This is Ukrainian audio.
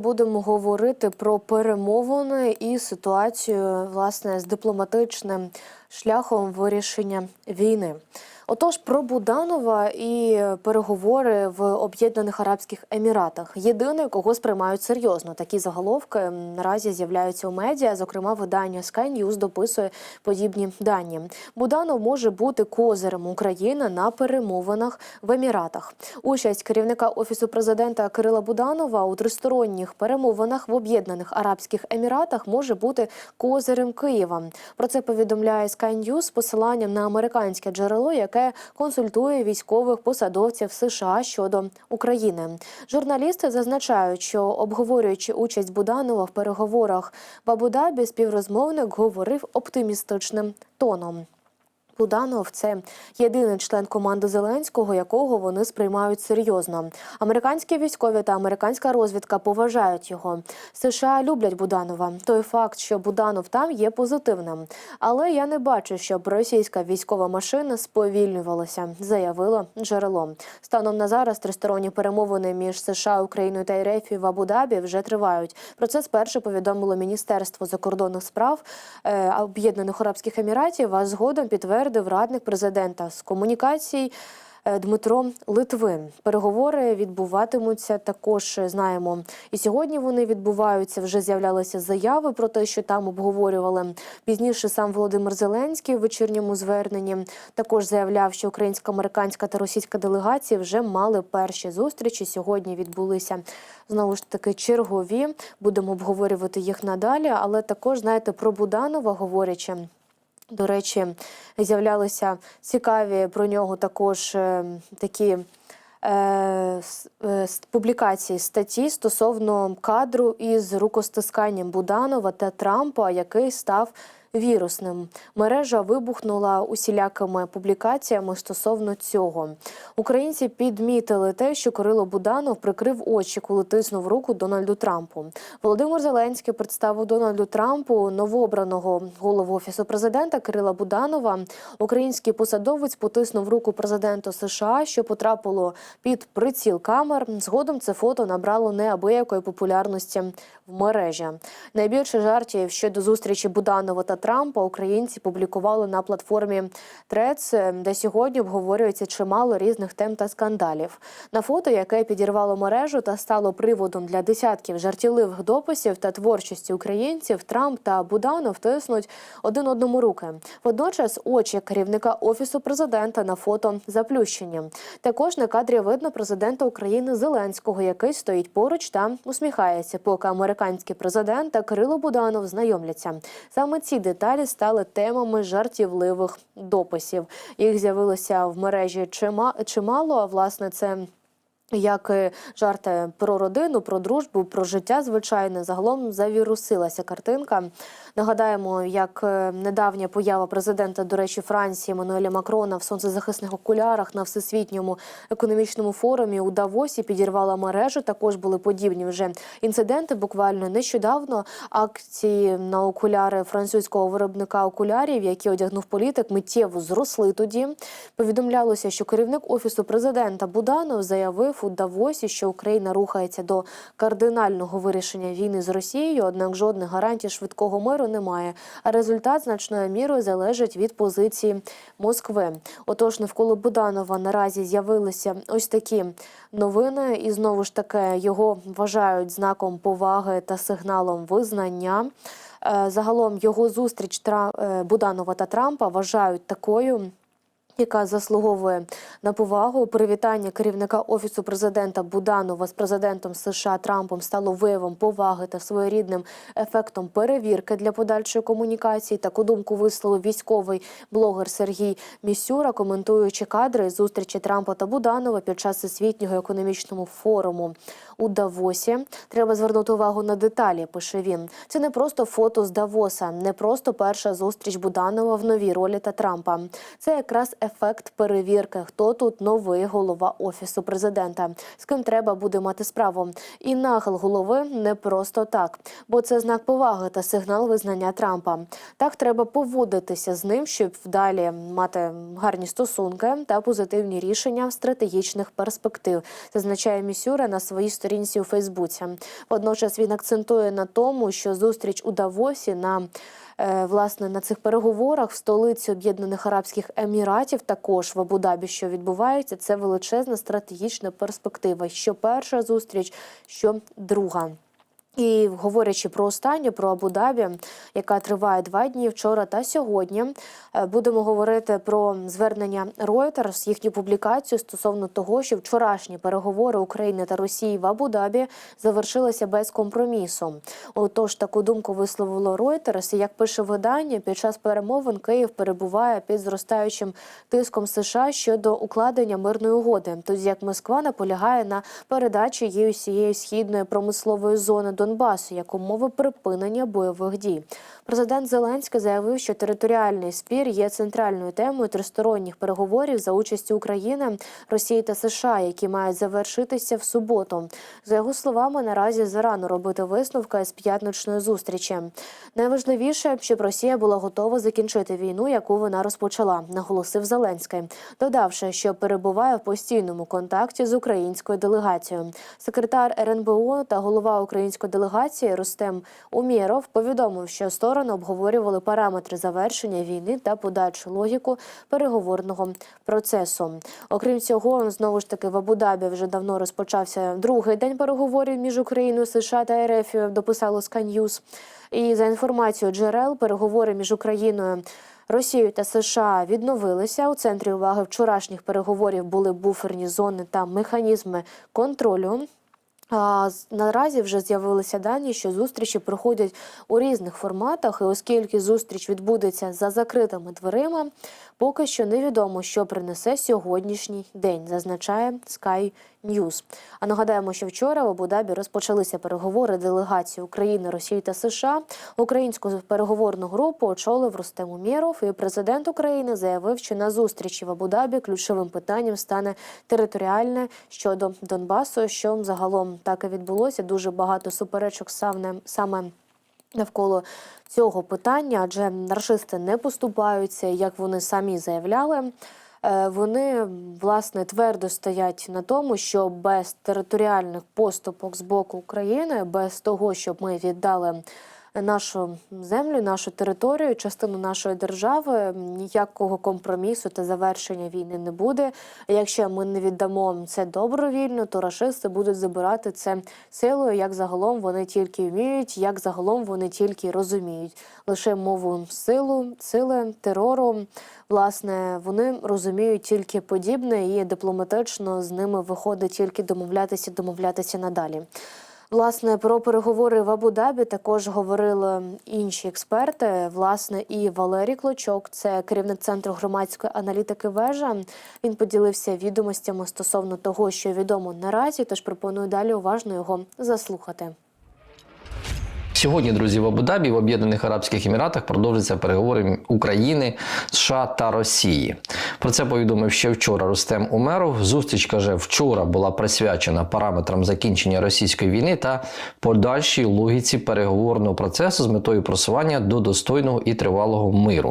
Будемо говорити про перемовини і ситуацію власне з дипломатичним шляхом вирішення війни. Отож, про Буданова і переговори в Об'єднаних Арабських Еміратах. Єдине, кого сприймають серйозно. Такі заголовки наразі з'являються у медіа. Зокрема, видання Sky News дописує подібні дані. Буданов може бути козирем України на перемовинах в Еміратах. Участь керівника офісу президента Кирила Буданова у тристоронніх перемовинах в Об'єднаних Арабських Еміратах може бути козирем Києва. Про це повідомляє News з посиланням на американське джерело, яке консультує військових посадовців США щодо України. Журналісти зазначають, що обговорюючи участь Буданова в переговорах в Абу-Дабі, співрозмовник говорив оптимістичним тоном. Буданов це єдиний член команди Зеленського, якого вони сприймають серйозно. Американські військові та американська розвідка поважають його. США люблять Буданова. Той факт, що Буданов там є позитивним. Але я не бачу, щоб російська військова машина сповільнювалася, заявило джерело. Станом на зараз тристоронні перемовини між США, Україною та РФ в Абу-Дабі вже тривають. Про це спершу повідомило Міністерство закордонних справ е, Об'єднаних Арабських Еміратів, а згодом підтвердив радник президента з комунікацій. е, Дмитро Литвин переговори відбуватимуться також. е, Знаємо, і сьогодні вони відбуваються. Вже з'являлися заяви про те, що там обговорювали. Пізніше сам Володимир Зеленський в вечірньому зверненні також заявляв, що українська, американська та російська делегації вже мали перші зустрічі. Сьогодні відбулися знову ж таки чергові. Будемо обговорювати їх надалі. Але також знаєте про Буданова говорячи. До речі, з'являлися цікаві про нього також е, такі. е, е, Публікації статті стосовно кадру із рукостисканням Буданова та Трампа, який став вірусним. Мережа вибухнула усілякими публікаціями стосовно цього. Українці підмітили те, що Кирило Буданов прикрив очі, коли тиснув руку Дональду Трампу. Володимир Зеленський представив Дональду Трампу новообраного голову офісу президента Кирила Буданова. Український посадовець потиснув руку президенту США, що потрапило під приціл камер. Згодом це фото набрало неабиякої популярності в мережі. Найбільше жартів щодо зустрічі Буданова та Трампа українці публікували на платформі Threads, де сьогодні обговорюється чимало різних тем та скандалів. На фото, яке підірвало мережу та стало приводом для десятків жартівливих дописів та творчості українців, Трамп та Буданов тиснуть один одному руки. Водночас очі керівника офісу президента на фото заплющені. Також на кадрі видно президента України Зеленського, який стоїть поруч та усміхається, поки американський президент та Кирило Буданов знайомляться. Саме ці деталі стали темами жартівливих дописів. Їх з'явилося в мережі чима- чимало. А власне це. Як жарти про родину, про дружбу, про життя звичайне, загалом завірусилася картинка. Нагадаємо, як е, недавня поява президента, до речі, Франції Еммануеля Макрона в сонцезахисних окулярах на всесвітньому економічному форумі у Давосі підірвала мережу. Також були подібні вже інциденти. Буквально нещодавно акції на окуляри французького виробника окулярів, які одягнув політик, миттєво зросли тоді. Повідомлялося, що керівник офісу президента Буданов заявив у Давосі, що Україна рухається до кардинального вирішення війни з Росією, однак жодних гарантій швидкого миру немає. А результат значною мірою залежить від позиції Москви. Отож, навколо Буданова наразі з'явилися ось такі новини, і знову ж таки його вважають знаком поваги та сигналом визнання. Е, Загалом його зустріч е, Буданова та Трампа вважають такою яка заслуговує на повагу. Привітання керівника офісу президента Буданова з президентом США Трампом стало виявом поваги та своєрідним ефектом перевірки для подальшої комунікації. Таку думку висловив військовий блогер Сергій Місюра, коментуючи кадри зустрічі Трампа та Буданова під час всесвітнього економічного форуму у Давосі. Треба звернути увагу на деталі. Пише він. Це не просто фото з Давоса, не просто перша зустріч Буданова в новій ролі та Трампа. Це якраз ефект перевірки, хто тут новий голова офісу президента, з ким треба буде мати справу. І нахил голови не просто так, бо це знак поваги та сигнал визнання Трампа. Так треба поводитися з ним, щоб вдалі мати гарні стосунки та позитивні рішення стратегічних перспектив. Зазначає Місюра на своїй сторінці сторінці у Фейсбуці. Водночас він акцентує на тому, що зустріч у Давосі на е, власне на цих переговорах в столиці Об'єднаних Арабських Еміратів, також в Абу-Дабі, що відбувається, це величезна стратегічна перспектива. Що перша зустріч, що друга. І говорячи про останню, про Абу-Дабі, яка триває два дні вчора та сьогодні, е, будемо говорити про звернення Reuters, їхню публікацію стосовно того, що вчорашні переговори України та Росії в Абу-Дабі завершилися без компромісу. Отож, таку думку висловило Reuters. І як пише видання, під час перемовин Київ перебуває під зростаючим тиском США щодо укладення мирної угоди, тоді як Москва наполягає на передачі її усієї східної промислової зони Донбасу як умови припинення бойових дій. Президент Зеленський заявив, що територіальний спір є центральною темою тристоронніх переговорів за участі України, Росії та США, які мають завершитися в суботу. За його словами, наразі зарано робити висновки з п'ятничної зустрічі. Найважливіше, щоб Росія була готова закінчити війну, яку вона розпочала, наголосив Зеленський, додавши, що перебуває в постійному контакті з українською делегацією. Секретар РНБО та голова української делегації Рустем Умєров повідомив, що сторони обговорювали параметри завершення війни та подальшу логіку переговорного процесу. Окрім цього, знову ж таки в Абу-Дабі вже давно розпочався другий день переговорів між Україною, США та РФ. Дописало Sky І за інформацією джерел, переговори між Україною. Росією та США відновилися у центрі уваги вчорашніх переговорів були буферні зони та механізми контролю. Наразі вже з'явилися дані, що зустрічі проходять у різних форматах, і оскільки зустріч відбудеться за закритими дверима, поки що невідомо, що принесе сьогоднішній день, зазначає Sky News. А нагадаємо, що вчора в Абу-Дабі розпочалися переговори делегації України, Росії та США. Українську переговорну групу очолив Рустем Умєров, і президент України заявив, що на зустрічі в Абу-Дабі ключовим питанням стане територіальне щодо Донбасу, що загалом так і відбулося. Дуже багато суперечок саме саме. Навколо цього питання, адже рашисти не поступаються, як вони самі заявляли. Е, Вони власне твердо стоять на тому, що без територіальних поступок з боку України, без того, щоб ми віддали нашу землю, нашу територію, частину нашої держави, ніякого компромісу та завершення війни не буде. Якщо ми не віддамо це добровільно, то рашисти будуть забирати це силою, як загалом вони тільки вміють, як загалом вони тільки розуміють. Лише мову силу, сили, терору. Власне, вони розуміють тільки подібне, і дипломатично з ними виходить тільки домовлятися, домовлятися надалі. Власне, про переговори в Абу-Дабі також говорили інші експерти. Власне, і Валерій Клочок, це керівник центру громадської аналітики вежа. Він поділився відомостями стосовно того, що відомо наразі. Тож пропоную далі уважно його заслухати. Сьогодні, друзі, в Абу-Дабі, в Об'єднаних Арабських Еміратах продовжаться переговори України, США та Росії. Про це повідомив ще вчора Рустем Умеров. Зустріч каже, вчора була присвячена параметрам закінчення російської війни та подальшій логіці переговорного процесу з метою просування до достойного і тривалого миру.